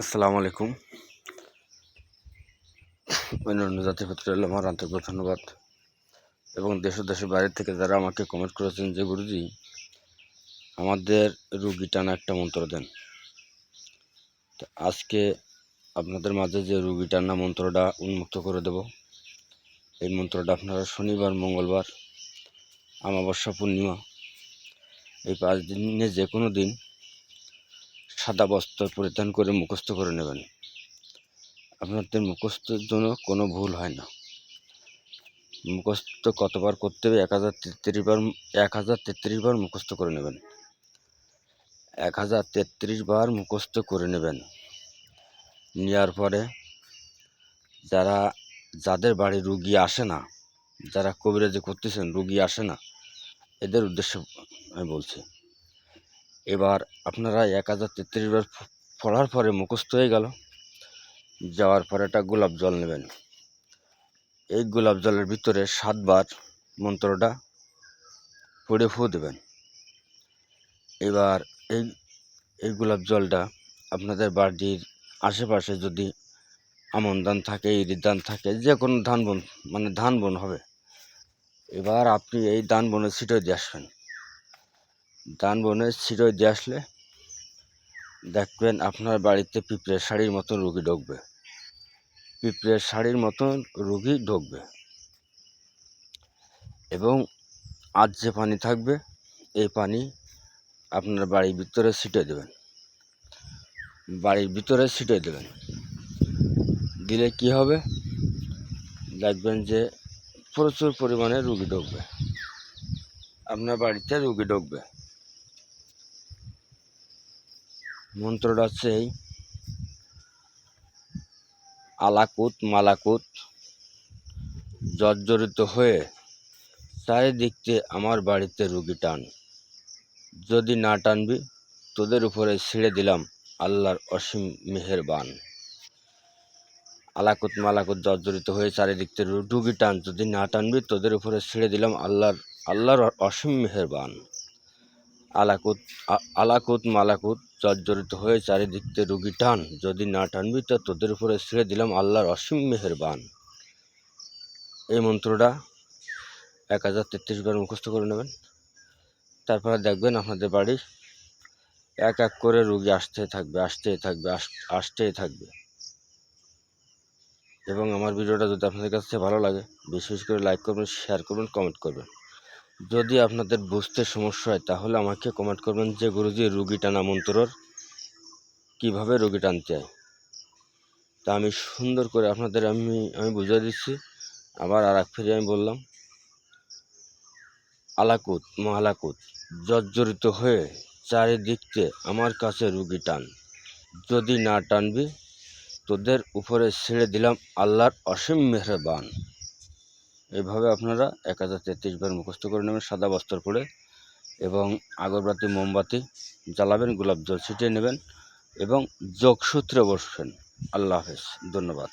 আসসালামু আলাইকুম। অন্যান্য জাতির ক্ষেত্রে হলো আমার আন্তরিক ধন্যবাদ। এবং দেশ দেশের বাইরে থেকে যারা আমাকে কমেন্ট করেছেন যে গুরুজি, আমাদের রুগী টানা একটা মন্ত্র দেন। তো আজকে আপনাদের মাঝে যে রুগী টানা মন্ত্রটা উন্মুক্ত করে দেব, এই মন্ত্রটা আপনারা শনিবার, মঙ্গলবার আমাবস্যা পূর্ণিমা, এই পাঁচ দিনে যে কোনো দিন সাদা বস্ত্র পরিধান করে মুখস্থ করে নেবেন। আপনাদের মুখস্থের জন্য কোনো ভুল হয় না। মুখস্থ কতবার করতে হবে? এক হাজার তেত্রিশ বার, এক হাজার তেত্রিশ বার মুখস্থ করে নেবেন। এক হাজার তেত্রিশ বার মুখস্থ করে নেবেন। নেওয়ার পরে যারা, যাদের বাড়ি রুগী আসে না, যারা কবিরাজি করতেছেন, রুগী আসে না, এদের উদ্দেশ্যে আমি বলছি। এবার আপনারা এক হাজার তেত্রিশ বার পড়ার পরে মুখস্থ হয়ে গেল। যাওয়ার পরে একটা গোলাপ জল নেবেন। এই গোলাপ জলের ভিতরে সাতবার মন্ত্রটা পড়ে ফু দেবেন। এবার এই এই গোলাপ জলটা আপনাদের বাড়ির আশেপাশে যদি আমন ধান থাকে ইরি ধান থাকে, যে কোনো ধান বন মানে ধান বন হবে। এবার আপনি এই ধান বনে ছিটে দিয়ে আসবেন। ধান বনে ছিটোয় দিয়ে আসলে দেখবেন আপনার বাড়িতে পিঁপড়ের শাড়ির মতন রুগী ঢুকবে। পিঁপড়ের শাড়ির মতন রুগী ঢুকবে। এবং আজ যে পানি থাকবে, এই পানি আপনার বাড়ির ভিতরে ছিটে দেবেন। বাড়ির ভিতরে ছিটে দেবেন। দিলে কি হবে? দেখবেন যে প্রচুর পরিমাণে রুগী ঢুকবে। আপনার বাড়িতে রুগী ঢুকবে। মন্ত্রটা হচ্ছে এই। আলাকুত মালাকুত, জর্জরিত হয়ে চারিদিকতে আমার বাড়িতে রুগী টান। যদি না টানবি, তোদের উপরে ছেড়ে দিলাম আল্লাহর অসীম মেহেরবান। আলাকুত মালাকুত, জর্জরিত হয়ে চারিদিকতে রুগী টান। যদি না টানবি, তোদের উপরে ছেড়ে দিলাম আল্লাহর আল্লাহর অসীম মেহেরবান। আলাকুত আলাকুত মালাকুত জর্জরিত হয়ে চারিদিকতে রুগী টান। যদি না টানবি, তো তোদের উপরে ছেড়ে দিলাম আল্লাহর অসীম মেহেরবান। এই মন্ত্রটা এক হাজার তেত্রিশ বার মুখস্থ করে নেবেন। তারপরে দেখবেন আপনাদের বাড়ি এক এক করে রুগী আসতে থাকবে আসতেই থাকবে আসতেই থাকবে। এবং আমার ভিডিওটা যদি আপনাদের কাছে ভালো লাগে, বিশেষ করে লাইক করবেন শেয়ার করবেন কমেন্ট করবেন। যদি আপনাদের বুঝতে সমস্যা হয়, তাহলে আমাকে কমেন্ট করবেন যে, গুরুজি রুগী টানা মন্ত্রর কীভাবে রুগী টানতে হয়? তা আমি সুন্দর করে আপনাদের আমি আমি বুঝিয়ে দিচ্ছি। আবার আর এক ফিরে আমি বললাম, আলাকুত মালাকুত জর্জরিত হয়ে চারিদিকতে আমার কাছে রুগী টান। যদি না টানবি, তোদের উপরে ছেড়ে দিলাম আল্লাহর অসীম মেহরবান। এভাবে আপনারা এক হাজার তেত্রিশ বার মুখস্থ করে নেবেন, সাদা বস্ত্র পরে এবং আগরবাতি, মোমবাতি জ্বালাবেন, গোলাপ জল ছিটিয়ে নেবেন এবং যোগসূত্রে বসবেন। আল্লাহ হাফেজ। ধন্যবাদ।